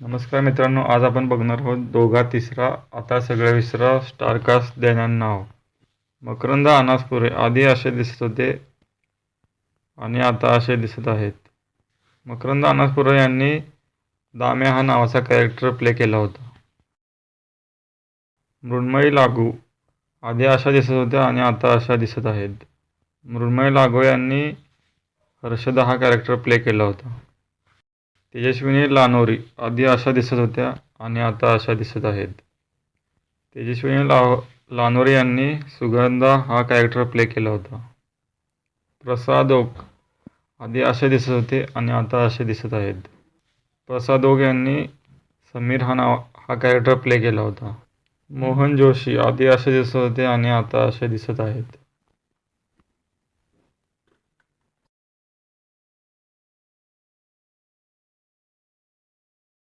नमस्कार मित्रांनो आज आपण बघणार आहोत दोघा तिसरा आता सगळ्या विसरा स्टारकास्ट देण्यान नाव. मकरंद अनासपुरे आधी असे दिसत होते आणि आता असे दिसत आहेत. मकरंद अनासपुरे यांनी दाम्या हा नावाचा कॅरेक्टर प्ले केला होता. मृण्मयी लागू आधी अशा दिसत होत्या आणि आता अशा दिसत आहेत. मृण्मयी लागू यांनी हर्षदा हा कॅरेक्टर प्ले केला होता. तेजस्विनी लानोरी आधी अशा दिसत होत्या आणि आता अशा दिसत आहेत. तेजस्विनी ला लानोरी यांनी सुगंधा हा कॅरेक्टर प्ले केला होता. प्रसाद ओक आधी असे दिसत होते आणि आता असे दिसत आहेत. प्रसाद ओक यांनी समीर हा नाव हा कॅरेक्टर प्ले केला होता. मोहन जोशी आधी असे दिसत होते आणि आता असे दिसत आहेत.